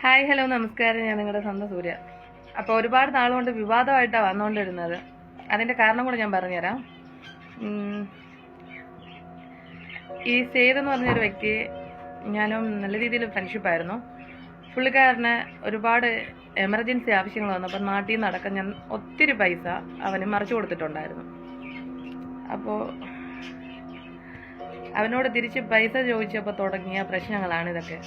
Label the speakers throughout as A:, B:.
A: Hi hello നമസ്കാരം. ഞാൻ നിങ്ങളുടെ സ്വന്തം സൂര്യ. അപ്പോൾ ഒരുപാട് നാളുകൊണ്ട് വിവാദമായിട്ടാണ് വന്നുകൊണ്ടിരുന്നത് അതിന്റെ കാരണം കൂടെ ഞാൻ പറഞ്ഞുതരാം. ഈ സേത് എന്ന് പറഞ്ഞൊരു വ്യക്തിയെ ഞാനും നല്ല രീതിയിൽ ഫ്രണ്ട്ഷിപ്പായിരുന്നു പുള്ളിക്കാരന് ഒരുപാട് എമർജൻസി ആവശ്യങ്ങൾ വന്നപ്പോൾ നാട്ടിൽ നിന്ന് അടക്കം ഞാൻ ഒത്തിരി പൈസ അവന് മറിച്ചു കൊടുത്തിട്ടുണ്ടായിരുന്നു. അപ്പോൾ അവനോട് തിരിച്ച് പൈസ ചോദിച്ചപ്പോൾ തുടങ്ങിയ പ്രശ്നങ്ങളാണ് ഇതൊക്കെ.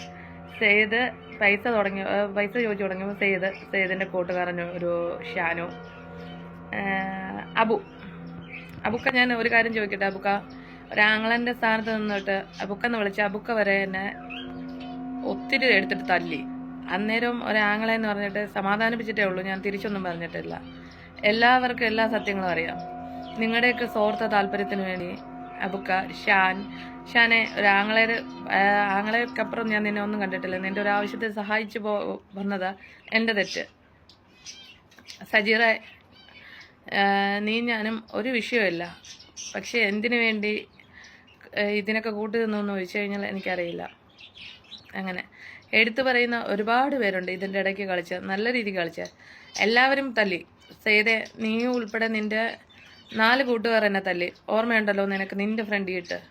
A: സെയ്ത് പൈസ തുടങ്ങി പൈസ ചോദിച്ചു തുടങ്ങിയപ്പോൾ സെയ്ത് സെയ്തിന്റെ കൂട്ടുകാരൻ ഒരു ഷാനു അബു. അബുക്ക ഞാൻ ഒരു കാര്യം ചോദിക്കട്ടെ? അബുക്ക ഒരാങ്ങളന്റെ സ്ഥാനത്ത് നിന്നിട്ട് അബുക്കെന്ന് വിളിച്ച അബുക്ക വരെ എന്നെ ഒത്തിരി എടുത്തിട്ട് തല്ലി. അന്നേരം ഒരാങ്ങളെ എന്ന് പറഞ്ഞിട്ട് സമാധാനിപ്പിച്ചിട്ടേ ഉള്ളൂ. ഞാൻ തിരിച്ചൊന്നും പറഞ്ഞിട്ടില്ല. എല്ലാവർക്കും എല്ലാ സത്യങ്ങളും അറിയാം. നിങ്ങളുടെയൊക്കെ സ്വാർത്ഥ താല്പര്യത്തിന് വേണ്ടി അബുക്ക ഷാൻ. ഷാനെ ഒരു ആങ്ങളേര് ആങ്ങളേക്കപ്പുറം ഞാൻ നിന്നെ ഒന്നും കണ്ടിട്ടില്ല. നിന്റെ ഒരു ആവശ്യത്തെ സഹായിച്ചു പോ വന്നതാ എന്റെ തെറ്റ്. സജീറ നീ ഞാനും ഒരു വിഷയമല്ല പക്ഷെ എന്തിനു വേണ്ടി ഇതിനൊക്കെ കൂട്ടി നിന്നു ചോദിച്ചു കഴിഞ്ഞാൽ എനിക്കറിയില്ല. അങ്ങനെ. എടുത്തു പറയുന്ന ഒരുപാട് പേരുണ്ട് ഇതിന്റെ ഇടയ്ക്ക് കളിച്ച് നല്ല രീതിയിൽ കളിച്ച്. എല്ലാവരും തല്ലി. സേതെ നീ ഉൾപ്പെടെ നിന്റെ നാല് കൂട്ടുകാർ എന്നെ തല്ലി. ഓർമ്മയുണ്ടല്ലോ നിനക്ക് നിന്റെ ഫ്രണ്ട് ഇട്ട്.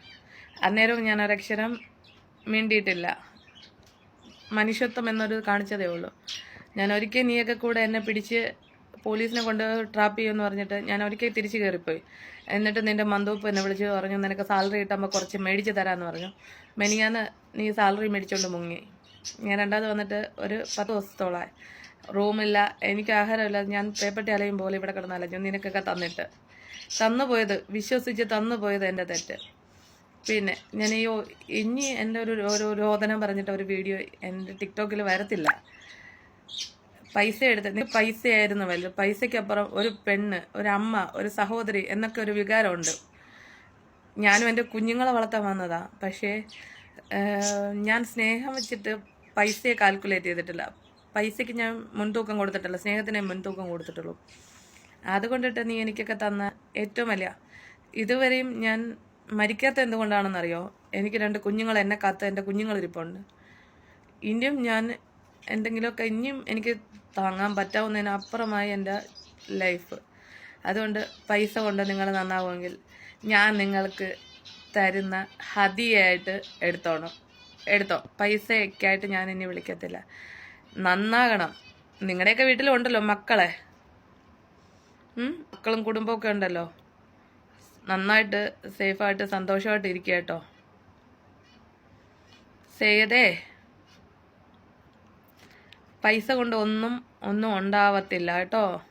A: അന്നേരവും ഞാൻ ഒരക്ഷരം മിണ്ടിയിട്ടില്ല. മനുഷ്യത്വം എന്നൊരു കാണിച്ചതേ ഉള്ളൂ. ഞാൻ ഒരിക്കൽ നീയൊക്കെ കൂടെ എന്നെ പിടിച്ച് പോലീസിനെ കൊണ്ട് ട്രാപ്പ് ചെയ്യുമെന്ന് പറഞ്ഞിട്ട് ഞാൻ ഒരിക്കൽ തിരിച്ചു കയറിപ്പോയി. എന്നിട്ട് നിന്റെ മന്ദൂപ്പ് എന്നെ വിളിച്ച് പറഞ്ഞു നിനക്ക് സാലറി കിട്ടുമ്പോൾ കുറച്ച് മേടിച്ച് തരാമെന്ന് പറഞ്ഞു. മെനിയാന്ന് നീ സാലറി മേടിച്ചുകൊണ്ട് മുങ്ങി. ഞാൻ രണ്ടാമത് വന്നിട്ട് ഒരു പത്ത് ദിവസത്തോളമായി റൂമില്ല എനിക്ക് ആഹാരമില്ല. ഞാൻ പേപ്പട്ടി അലയും പോലെ ഇവിടെ കിടന്ന് അലഞ്ഞു. നിനക്കൊക്കെ തന്നിട്ട്. തന്നു പോയത് വിശ്വസിച്ച് തന്നു പോയത് എന്റെ തെറ്റ്. പിന്നെ ഞാൻ ഈ ഇനി എന്റെ ഒരു ഒരു രോദനം പറഞ്ഞിട്ട് ഒരു വീഡിയോ എന്റെ ടിക്ടോക്കിൽ വരത്തില്ല. പൈസ എടുത്ത് പൈസയായിരുന്നു വലുത്. പൈസയ്ക്കപ്പുറം ഒരു പെണ്ണ് ഒരു അമ്മ ഒരു സഹോദരി എന്നൊക്കെ ഒരു വികാരമുണ്ട്. ഞാനും എന്റെ കുഞ്ഞുങ്ങളെ വളർത്താൻ വന്നതാ. പക്ഷേ ഞാൻ സ്നേഹം വെച്ചിട്ട് പൈസയെ കാൽക്കുലേറ്റ് ചെയ്തിട്ടില്ല. പൈസയ്ക്ക് ഞാൻ മുൻതൂക്കം കൊടുത്തിട്ടില്ല സ്നേഹത്തിനെ മുൻതൂക്കം കൊടുത്തിട്ടുള്ളൂ. അതുകൊണ്ടിട്ട് നീ എനിക്കൊക്കെ തന്ന ഏറ്റവും വലിയ ഇതുവരെയും ഞാൻ മരിക്കാത്ത എന്തുകൊണ്ടാണെന്നറിയോ? എനിക്ക് രണ്ട് കുഞ്ഞുങ്ങൾ എന്നെ കാത്ത് എന്റെ കുഞ്ഞുങ്ങളിരിപ്പുണ്ട്. ഇനിയും ഞാൻ എന്തെങ്കിലുമൊക്കെ ഇനിയും എനിക്ക് താങ്ങാൻ പറ്റാവുന്നതിന് അപ്പുറമായി എന്റെ ലൈഫ്. അതുകൊണ്ട് പൈസ കൊണ്ട് നിങ്ങൾ നന്നാവുമെങ്കിൽ ഞാൻ നിങ്ങൾക്ക് തരുന്ന ഹതിയായിട്ട് എടുത്തോണം. എടുത്തോ. പൈസയൊക്കെ ആയിട്ട് ഞാൻ ഇനി വിളിക്കത്തില്ല. നന്നാകണം. നിങ്ങളുടെയൊക്കെ വീട്ടിലുണ്ടല്ലോ മക്കളെ? മക്കളും കുടുംബമൊക്കെ ഉണ്ടല്ലോ. നന്നായിട്ട് സേഫായിട്ട് സന്തോഷമായിട്ട് ഇരിക്കുക കേട്ടോ. സേതേ പൈസ കൊണ്ട് ഒന്നും ഒന്നും ഉണ്ടാവത്തില്ല കേട്ടോ.